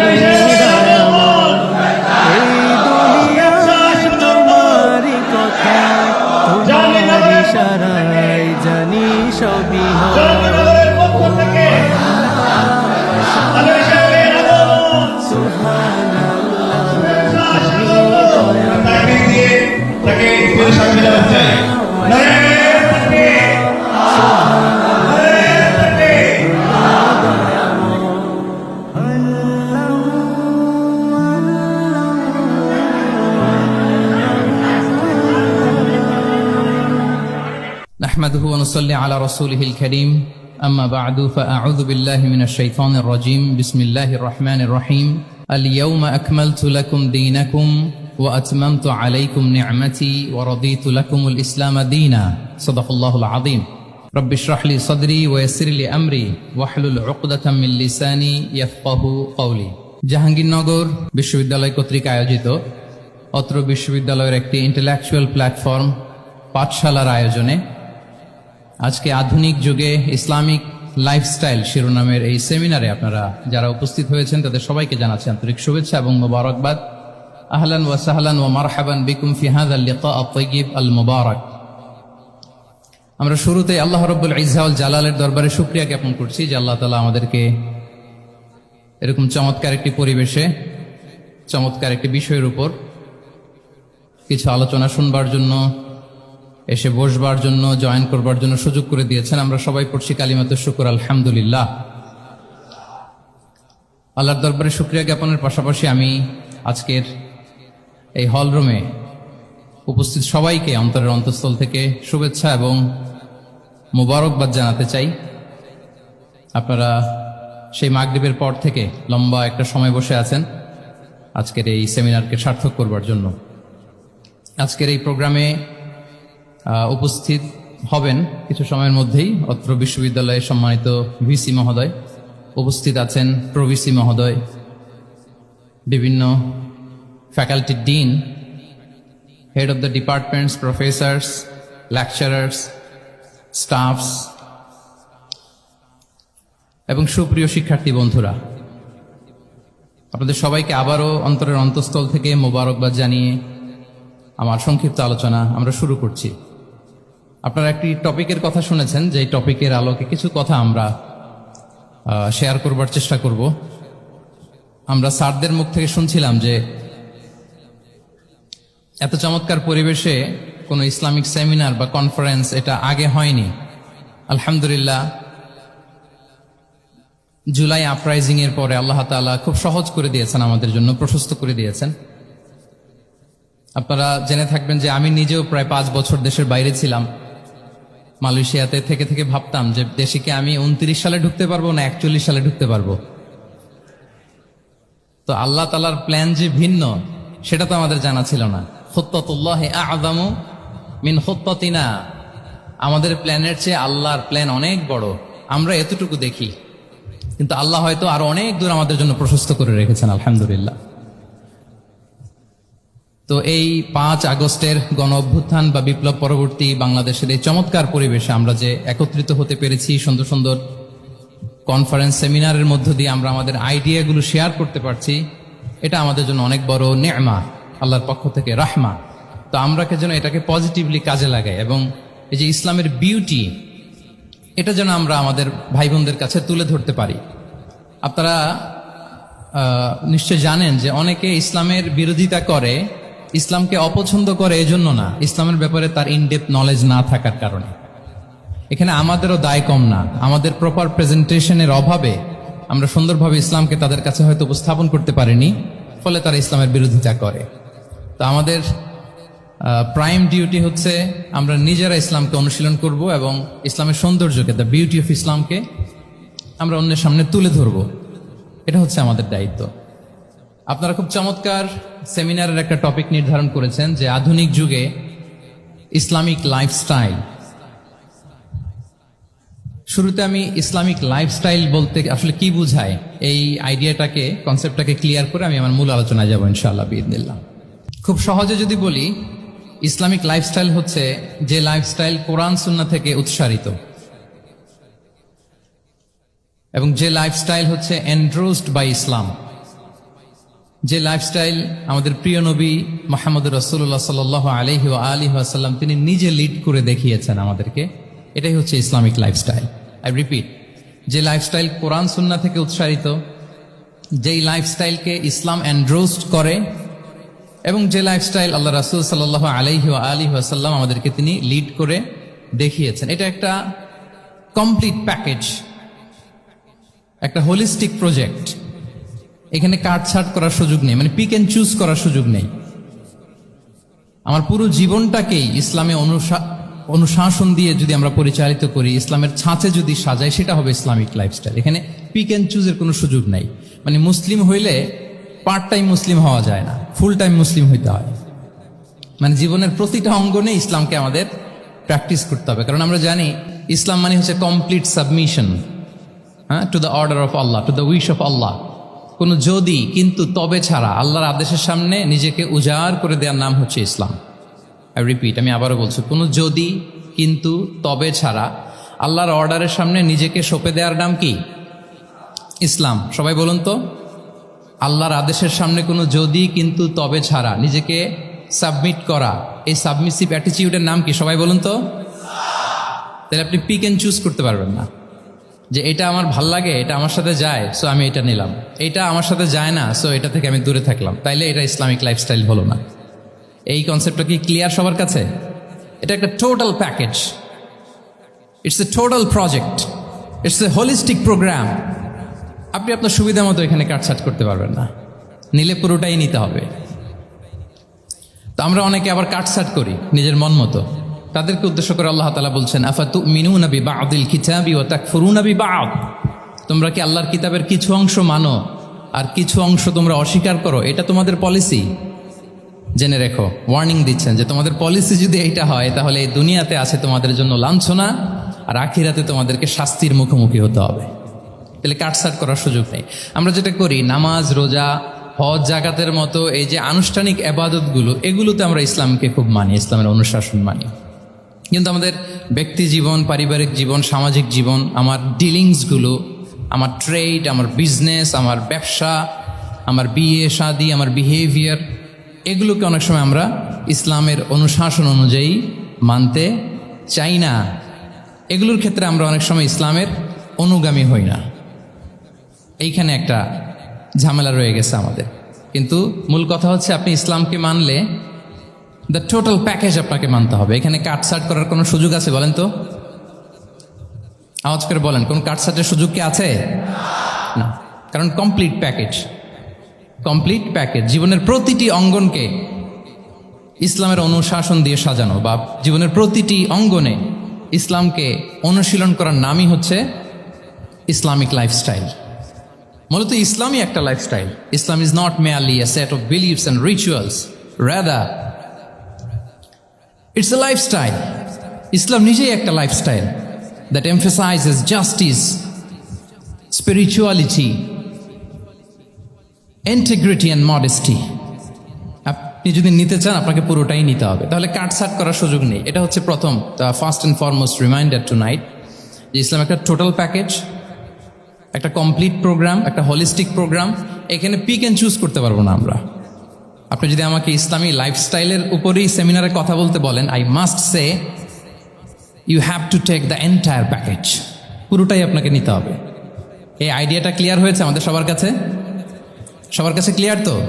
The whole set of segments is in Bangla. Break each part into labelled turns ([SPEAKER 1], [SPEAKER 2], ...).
[SPEAKER 1] Amen. نحمده ونصلي على رسوله الكريم أما بعد فأعوذ بالله من الشيطان الرجيم بسم الله الرحمن الرحيم اليوم أكملت لكم دينكم وأتممت عليكم نعمتي ورضيت لكم الإسلام دينا صدق الله العظيم رب اشرح لي صدري ويسر لي أمري واحلل عقدة من لساني يفقه قولي জাহাঙ্গীরনগর বিশ্ববিদ্যালয় কর্তৃক আয়োজিত অত্র বিশ্ববিদ্যালয়ের একটি ইন্টেলেকচুয়াল প্ল্যাটফর্ম পাঠশালার আয়োজনে আজকে আধুনিক যুগে ইসলামিক লাইফস্টাইল শিরোনামের এই সেমিনারে আপনারা যারা উপস্থিত হয়েছেন, তাদের সবাইকে জানাচ্ছি আন্তরিক শুভেচ্ছা এবং মোবারকবাদ। আহলান ওয়া সাহলান ওয়া মারহাবান বিকুম ফি হাযা লিকা আত-তাইয়িব আল মুবারক আমরা শুরুতে আল্লাহ রাব্বুল ইজ্জা ওয়াল জালালের দরবারে শুকরিয়া জ্ঞাপন করছি যে আল্লাহ তাআলা আমাদেরকে এরকম চমৎকার একটি পরিবেশে, চমৎকার একটি বিষয়ের উপর কিছু আলোচনা শুনবার জন্য এসে বসবার জন্য, জয়েন করবার জন্য সুযোগ করে দিয়েছেন। আমরা সবাই পড়ছি কালিমাতে শুকুর, আলহামদুলিল্লাহ। আল্লাহর দরবারে শুক্রিয়া জ্ঞাপনের পাশাপাশি আমি আজকের এই হল রুমে উপস্থিত সবাইকে অন্তরের অন্তঃস্থল থেকে শুভেচ্ছা এবং মোবারকবাদ জানাতে চাই। আপনারা সেই মাগরীবের পর থেকে লম্বা একটা সময় বসে আছেন আজকের এই সেমিনারকে সার্থক করবার জন্য। আজকের এই প্রোগ্রামে উপস্থিত হবেন কিছু সময়ের মধ্যেই অত্র বিশ্ববিদ্যালয়ের সম্মানিত ভিসি মহোদয়। উপস্থিত আছেন প্রভিসি মহোদয়, বিভিন্ন faculty dean head of the departments professors lecturers staffs এবং সুপ্রিয় শিক্ষার্থী বন্ধুরা, আপনাদের সবাইকে আবারও অন্তরের অন্তঃস্থল থেকে মোবারকবাদ জানিয়ে আমার সংক্ষিপ্ত আলোচনা আমরা শুরু করছি। আপনারা একটি টপিকের কথা শুনেছেন যে টপিকের আলোকে কিছু কথা আমরা শেয়ার করবার চেষ্টা করব। আমরা স্যারদের মুখ থেকে শুনছিলাম যে, এত চমৎকার পরিবেশে কোনো ইসলামিক সেমিনার বা কনফারেন্স এটা আগে হয়নি। আলহামদুলিল্লাহ, জুলাই আপরাইজিং এর পরে আল্লাহ তাআলা খুব সহজ করে দিয়েছেন, আমাদের জন্য প্রশস্ত করে দিয়েছেন। আপনারা জেনে থাকবেন যে আমি নিজেও প্রায় পাঁচ বছর দেশের বাইরে ছিলাম। মালয়েশিয়াতে থেকে থেকে ভাবতাম যে দেশে কি আমি উনত্রিশ সালে ঢুকতে পারব না একচল্লিশ সালে ঢুকতে পারব? তো আল্লাহ তালার প্ল্যান যে ভিন্ন, সেটা তো আমাদের জানা ছিল না। খোত্ততুল্লাহ আদামু মিন খোত্ততিনা আমাদের প্ল্যানের চেয়ে আল্লাহর প্ল্যান অনেক বড়। আমরা এতটুকু দেখি। কিন্তু আল্লাহ হয়তো আরও অনেক দূর আমাদের জন্য প্রশস্ত করে রেখেছেন, আলহামদুলিল্লাহ। তো এই পাঁচ আগস্টের গণ অভ্যুত্থান বা বিপ্লব পরবর্তী বাংলাদেশের এই চমৎকার পরিবেশে আমরা যে একত্রিত হতে পেরেছি, সুন্দর সুন্দর কনফারেন্স সেমিনারের মধ্য দিয়ে আমরা আমাদের আইডিয়াগুলো শেয়ার করতে পারছি, এটা আমাদের জন্য অনেক বড় নেমা, আল্লাহর পক্ষ থেকে রাহমা। তো আমরা কে যেন এটাকে পজিটিভলি কাজে লাগাই এবং এই যে ইসলামের বিউটি এটা যেন আমরা আমাদের ভাই বোনদের কাছে তুলে ধরতে পারি। আপনারা নিশ্চয় জানেন যে অনেকে ইসলামের বিরোধিতা করে ইসলামকে অপছন্দ করে এজন্য না। ইসলামের ব্যাপারে তার ইনডেপ নলেজ না থাকার কারণে। এখানে আমাদেরও দায় কম না। আমাদের প্রপার প্রেজেন্টেশনের অভাবে আমরা সুন্দরভাবে ইসলামকে তাদের কাছে হয়তো উপস্থাপন করতে পারিনি, ফলে তারা ইসলামের বিরোধিতা করে। তো আমাদের প্রাইম ডিউটি হচ্ছে আমরা নিজেরা ইসলামকে অনুশীলন করব এবং ইসলামের সৌন্দর্যকে দ্য বিউটি অফ ইসলামকে আমরা অন্যের সামনে তুলে ধরব। এটা হচ্ছে আমাদের দায়িত্ব। আপনারা খুব চমৎকার সেমিনারের একটা টপিক নির্ধারণ করেছেন যে আধুনিক যুগে ইসলামিক লাইফস্টাইল। শুরুতে আমি ইসলামিক লাইফস্টাইল বলতে আসলে কি বুঝায় এই আইডিয়াটাকে কনসেপ্টটাকে ক্লিয়ার করে আমি আমার মূল আলোচনায় যাব ইনশাআল্লাহ বিদিল্লাহ খুব সহজে যদি বলি, ইসলামিক লাইফস্টাইল হচ্ছে যে লাইফস্টাইল কোরআন সুন্না থেকে উৎসারিত। এবং যে লাইফস্টাইল হচ্ছে এন্ড্রোসড বাই ইসলাম যে লাইফস্টাইল আমাদের প্রিয় নবী মোহাম্মদ রসুল্লাহ সাল আলহি ও আলী আসাল্লাম তিনি নিজে লিড করে দেখিয়েছেন আমাদেরকে, এটাই হচ্ছে ইসলামিক লাইফস্টাইল আই রিপিট যে লাইফস্টাইল কোরআন সুন্না থেকে উৎসাহিত, যেই লাইফস্টাইলকে ইসলাম অ্যান্ড্রোস্ট করে, এবং যে লাইফস্টাইল আল্লাহ রাসুল সাল্লাহ আলহি ও আলী আসাল্লাম আমাদেরকে তিনি লিড করে দেখিয়েছেন। এটা একটা কমপ্লিট প্যাকেজ একটা হোলিস্টিক প্রজেক্ট এখানে কাটছাট করার সুযোগ নেই মানে পিক এন্ড চুজ করার সুযোগ নেই। আমার পুরো জীবনটাকেই ইসলামে অনুশাসন দিয়ে যদি আমরা পরিচালিত করি, ইসলামের ছাঁচে যদি সাজাই, সেটা হবে ইসলামিক লাইফস্টাইল এখানে পিক অ্যান্ড চুজের কোনো সুযোগ নাই। মানে মুসলিম হইলে পার্ট টাইম মুসলিম হওয়া যায় না ফুল টাইম মুসলিম হইতে হয়। মানে জীবনের প্রতিটা অঙ্গনে ইসলামকে আমাদের প্র্যাকটিস করতে হবে। কারণ আমরা জানি, ইসলাম মানে হচ্ছে কমপ্লিট সাবমিশন হ্যাঁ? টু দ্য অর্ডার অফ আল্লাহ টু দ্য উইশ অফ আল্লাহ কোনো যদি, কিন্তু তবে ছাড়া আল্লাহর আদেশের সামনে নিজেকে উজাড় করে দেওয়ার নাম হচ্ছে ইসলাম। আই রিপিট আমি আবারও বলছি, কোনো যদি, কিন্তু তবে ছাড়া আল্লাহর অর্ডারের সামনে নিজেকে সঁপে দেওয়ার নাম কি? ইসলাম। সবাই বলুন তো? আল্লাহর আদেশের সামনে কোনো যদি, কিন্তু তবে ছাড়া নিজেকে সাবমিট করা, এই সাবমিসিভ অ্যাটিচিউডের নাম কি? সবাই বলুন তো? তাহলে আপনি পিক অ্যান্ড চুজ করতে পারবেন না। যে এটা আমার ভালো লাগে, এটা আমার সাথে যায় সো আমি এটা নিলাম। এটা আমার সাথে যায় না সো এটা থেকে আমি দূরে থাকলাম। তাইলে এটা ইসলামিক লাইফস্টাইল হলো না। এই কনসেপ্টটা কি ক্লিয়ার সবার কাছে? এটা একটা total package it's a total project it's a holistic programme আপনি আপনার সুবিধা মতো এখানে কাটছাট করতে পারবেন না। নিলে পুরোটাই নিতে হবে। তো আমরা অনেকে আবার কাটছাট করি, নিজের মন মতো। তাদেরকে উদ্দেশ্য করে আল্লাহ তালা বলছেন আফা তু মিনু নবী বা আদিল খিচাবি ও তাক ফুরু নবী বা তোমরা কি আল্লাহর কিতাবের কিছু অংশ মানো? আর কিছু অংশ তোমরা অস্বীকার করো? এটা তোমাদের পলিসি। জেনে রেখো ওয়ার্নিং দিচ্ছেন যে তোমাদের পলিসি যদি এইটা হয়, তাহলে এই দুনিয়াতে আছে তোমাদের জন্য লাঞ্ছনা, আর আখিরাতে তোমাদেরকে শাস্তির মুখোমুখি হতে হবে। তাহলে কাটসাট করার সুযোগ নেই। আমরা যেটা করি, নামাজ, রোজা, হজ জাকাতের মতো এই যে আনুষ্ঠানিক আবাদতগুলো এগুলোতে আমরা ইসলামকে খুব মানি, ইসলামের অনুশাসন মানি। কিন্তু আমাদের ব্যক্তি জীবন, পারিবারিক জীবন, সামাজিক জীবন, আমার ডিলিংসগুলো, আমার ট্রেড, আমার বিজনেস, আমার ব্যবসা, আমার বিয়ে, শাদি, আমার বিহেভিয়ার, এগুলোকে অনেক সময় আমরা ইসলামের অনুশাসন অনুযায়ী মানতে চাই না। এগুলোর ক্ষেত্রে আমরা অনেক সময় ইসলামের অনুগামী হই না। এইখানে একটা ঝামেলা রয়ে গেছে আমাদের। কিন্তু মূল কথা হচ্ছে আপনি ইসলামকে মানলে দ্য টোটাল প্যাকেজ আপনাকে মানতে হবে। এখানে কাটসাট করার কোনো সুযোগ আছে বলেন তো? আওয়াজ করে বলেন, কোন কাটসাটের সুযোগ কি আছে? না। কারণ কমপ্লিট প্যাকেজ কমপ্লিট প্যাকেজ জীবনের প্রতিটি অঙ্গনকে ইসলামের অনুশাসন দিয়ে সাজানো বা জীবনের প্রতিটি অঙ্গনে ইসলামকে অনুশীলন করার নামই হচ্ছে ইসলামিক লাইফস্টাইল মূলত ইসলামই একটা lifestyle Islam is not merely a set of beliefs and rituals rather it's a lifestyle ইসলাম নিজেই একটা lifestyle that emphasises justice spirituality integrity and modesty আপনি যদি নিতে চান, আপনাকে পুরোটাই নিতে হবে। তাহলে কাটসাট করার সুযোগ নেই। এটা হচ্ছে প্রথম first and foremost reminder tonight যে ইসলাম একটা টোটাল প্যাকেজ একটা কমপ্লিট প্রোগ্রাম একটা হলিস্টিক প্রোগ্রাম এখানে পিক অ্যান্ড চুজ করতে পারব না আমরা। আপনি যদি আমাকে ইসলামী লাইফস্টাইলের উপরেই সেমিনারে কথা বলতে বলেন I must say you have to take the entire package পুরোটাই আপনাকে নিতে হবে। এই আইডিয়াটা ক্লিয়ার হয়েছে আমাদের সবার কাছে? সবার কাছে ক্লিয়ার তো?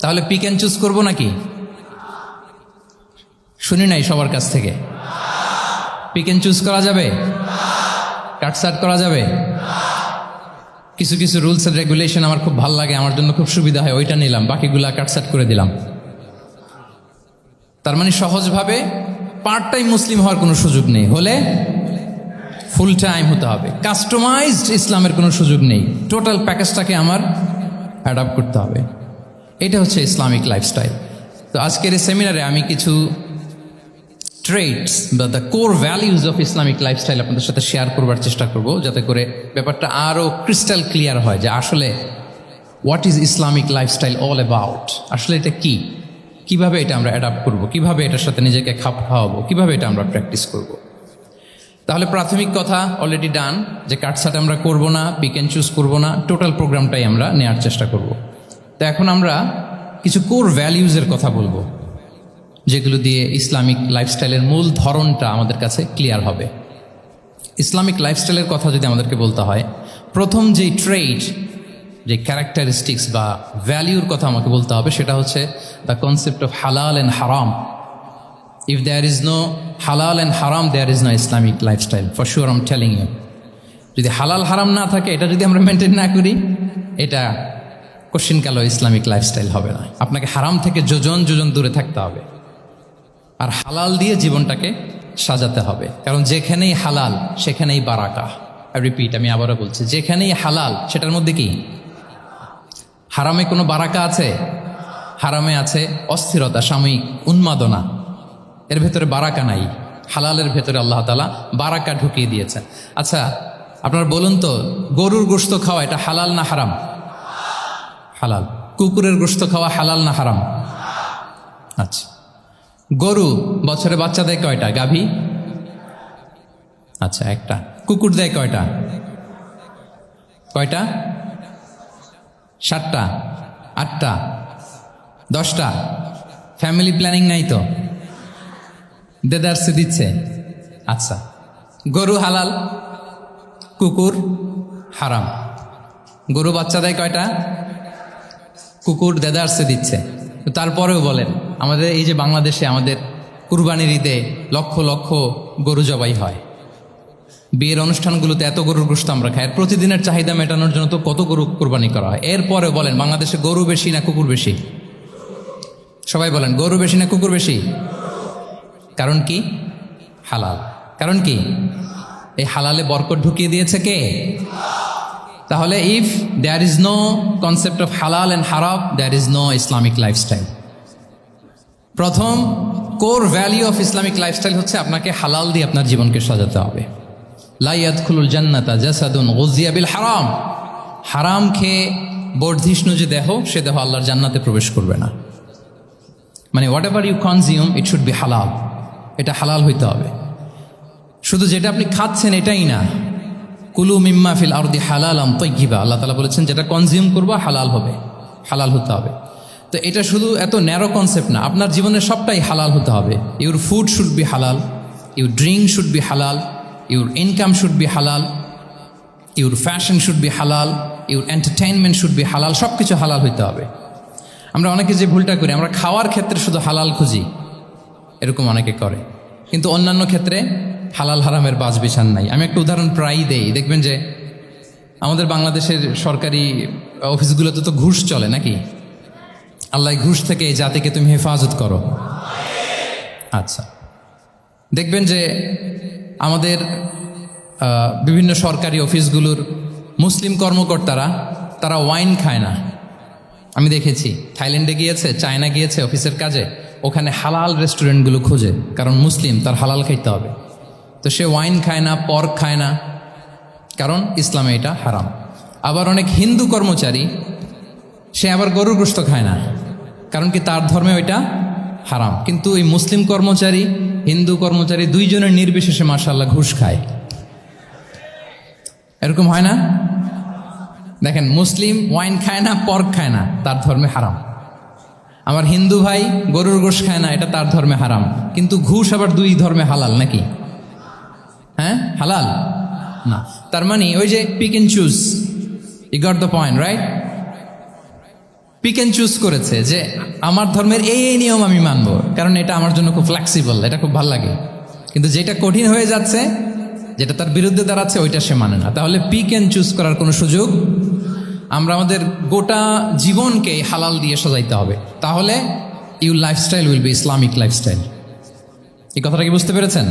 [SPEAKER 1] তাহলে পিক অ্যান্ড চুজ করব নাকি? শুনি নাই সবার কাছ থেকে। পিক অ্যান্ড চুজ করা যাবে? কাটসাট করা যাবে? কিছু কিছু রুলস এন্ড রেগুলেশন আমার খুব ভালো লাগে, আমার জন্য খুব সুবিধা হয়, ওইটা নিলাম, বাকিগুলা কাটসাট করে দিলাম। তার মানে সহজভাবে পার্ট টাইম মুসলিম হওয়ার কোনো সুযোগ নেই, হলে ফুল টাইম হতে হবে। কাস্টমাইজড ইসলামের কোনো সুযোগ নেই টোটাল প্যাকেজটাকে আমার অ্যাডাপ্ট করতে হবে। এটা হচ্ছে ইসলামিক লাইফস্টাইল তো আজকের এই সেমিনারে আমি কিছু ট্রেডস বা the core values of Islamic lifestyle আপনাদের সাথে শেয়ার করবার চেষ্টা করব, যাতে করে ব্যাপারটা আরও ক্রিস্টাল ক্লিয়ার হয় যে আসলে what is Islamic lifestyle all about আসলে এটা কি? কীভাবে এটা আমরা অ্যাডাপ্ট করব? কীভাবে এটার সাথে নিজেকে খাপ খাওয়াবো? কীভাবে এটা আমরা প্র্যাকটিস করব? তাহলে প্রাথমিক কথা অলরেডি ডান যে কাটসাট আমরা করব না পিক অ্যান্ড চুজ করব না টোটাল প্রোগ্রামটাই আমরা নেওয়ার চেষ্টা করব। তো এখন আমরা কিছু কোর ভ্যালিউজের কথা বলব। যেগুলো দিয়ে ইসলামিক লাইফস্টাইলের মূল ধরনটা আমাদের কাছে ক্লিয়ার হবে। ইসলামিক লাইফস্টাইলের কথা যদি আমাদেরকে বলতে হয়, প্রথম যেই ট্রেড যে ক্যারেক্টারিস্টিক্স বা ভ্যালিউর কথা আমাকে বলতে হবে, সেটা হচ্ছে দ্য কনসেপ্ট অফ হালাল অ্যান্ড হারাম ইফ দেয়ার ইজ নো হালাল অ্যান্ড হারাম there is no Islamic lifestyle for sure am telling you যদি হালাল হারাম না থাকে, এটা যদি আমরা মেনটেন না করি, এটা কোশ্চিন কালো ইসলামিক লাইফস্টাইল হবে না। আপনাকে হারাম থেকে যোজন যোজন দূরে থাকতে হবে। আর হালাল দিয়ে জীবনটাকে সাজাতে হবে। কারণ যেখানেই হালাল, সেখানেই বারাকা। রিপিট আমি আবারও বলছি, যেখানেই হালাল, সেটার মধ্যে কি? হারামে কোনো বারাকা আছে? হারামে আছে অস্থিরতা, সাময়িক উন্মাদনা। এর ভেতরে বারাকা নাই। হালালের ভেতরে আল্লাহ তালা বারাকা ঢুকিয়ে দিয়েছেন। আচ্ছা আপনার বলুন তো, গরুর গোস্ত খাওয়া এটা হালাল না হারাম? হালাল। কুকুরের গোস্ত খাওয়া হালাল না হারাম? আচ্ছা। গরু, বছরে বাচ্চা দেয় কয়টা? গাভী? আচ্ছা একটা। কুকুর দেয় কয়টা? কয়টা? সাতটা। আটটা। দশটা। ফ্যামিলি প্ল্যানিং নাই তো? দেদারসে দিচ্ছে। আচ্ছা। গরু হালাল, কুকুর হারাম। গরু বাচ্চা দেয় কয়টা? কুকুর দেদারসে দিচ্ছে। তারপরেও বলেন, আমাদের এই যে বাংলাদেশে আমাদের কুরবানির ঈদে লক্ষ লক্ষ গরু জবাই হয়। বিয়ের অনুষ্ঠানগুলোতে এত গরুর গোস্ত আমরা খাই প্রতিদিনের চাহিদা মেটানোর জন্য তো কত গরু কোরবানি করা হয়। এরপরে বলেন, বাংলাদেশে গরু বেশি না কুকুর বেশি? সবাই বলেন, গরু বেশি না কুকুর বেশি? কারণ কি? হালাল। কারণ কি? এই হালালে বরকত ঢুকিয়ে দিয়েছে কে? তাহলে if there is no concept of হালাল and হারাব there is no Islamic lifestyle প্রথম core value of Islamic lifestyle হচ্ছে আপনাকে হালাল দিয়ে আপনার জীবনকে সাজাতে হবে। লাইয়াত খুলুল জান্নাতা জাসাদুন গজিয়া বিল হারাম। হারাম খেয়ে বর্ধিষ্ণু যে দেহ, সে দেহ আল্লাহর জান্নাতে প্রবেশ করবে না। মানে whatever you consume it should be হালাল এটা হালাল হইতে হবে। শুধু যেটা আপনি খাচ্ছেন, এটাই না। কুলু মিম্মা ফিল আরদি হালাল আম তৈগিবা আল্লাহ তালা বলেছেন, যেটা কনজিউম করব, হালাল হবে। হালাল হতে হবে। তো এটা শুধু এত ন্যারো কনসেপ্ট না, আপনার জীবনের সবটাই হালাল হতে হবে। ইউর ফুড শুড বি হালাল ইউর ড্রিঙ্ক শুড বি হালাল ইউর ইনকাম শুড বি হালাল ইউর ফ্যাশন শুড বি হালাল ইউর এন্টারটেইনমেন্ট শুড বি হালাল সব কিছু হালাল হইতে হবে। আমরা অনেকে যে ভুলটা করি, আমরা খাওয়ার ক্ষেত্রে শুধু হালাল খুঁজি, এরকম অনেকে করে। কিন্তু অন্যান্য ক্ষেত্রে হালাল হারামের বাজ বিছান নাই। আমি একটা উদাহরণ প্রায়ই দেই। দেখবেন যে আমাদের বাংলাদেশের সরকারি অফিসগুলোতে তো ঘুষ চলে নাকি? আল্লাহ ঘুষ থেকে এই জাতিকে তুমি হেফাজত করো। আচ্ছা। দেখবেন যে আমাদের বিভিন্ন সরকারি অফিসগুলোর মুসলিম কর্মকর্তারা, তারা ওয়াইন খায় না। আমি দেখেছি। থাইল্যান্ডে গিয়েছে, চায়না গিয়েছে অফিসের কাজে, ওখানে হালাল রেস্টুরেন্টগুলো খোঁজে, কারণ মুসলিম তার হালাল খাইতে হবে। তো সে ওয়াইন খায় না পর্ক খায় না। কারণ ইসলামে এটা হারাম। আবার অনেক হিন্দু কর্মচারী, সে আবার গরুর গোস্ত খায় না। কারণ কি তার ধর্মে ওইটা হারাম। কিন্তু এই মুসলিম কর্মচারী, হিন্দু কর্মচারী দুইজনের নির্বিশেষে মার্শাল্লাহ ঘুষ খায়। এরকম হয় না? দেখেন, মুসলিম ওয়াইন খায় না পর্ক খায় না, তার ধর্মে হারাম। আমার হিন্দু ভাই গরুর গোশ খায় না, এটা তার ধর্মে হারাম। কিন্তু ঘুষ আবার দুই ধর্মে হালাল নাকি? হ্যাঁ? হালাল? না। তার মানে ওই যে pick and choose I got the point right pick and choose করেছে যে আমার ধর্মের এই এই নিয়ম আমি মানব, কারণ এটা আমার জন্য খুব ফ্লেক্সিবল এটা খুব ভালো লাগে। কিন্তু যেটা কঠিন হয়ে যাচ্ছে, যেটা তার বিরুদ্ধে দাঁড়াচ্ছে, ওইটা সে মানে না। তাহলে পিক এন্ড চুজ করার কোনো সুযোগ আমরা আমাদের গোটা জীবনকে হালাল দিয়ে সাজাইতে হবে। তাহলে your lifestyle will be Islamic lifestyle এই কথাটা কি বুঝতে পেরেছেন?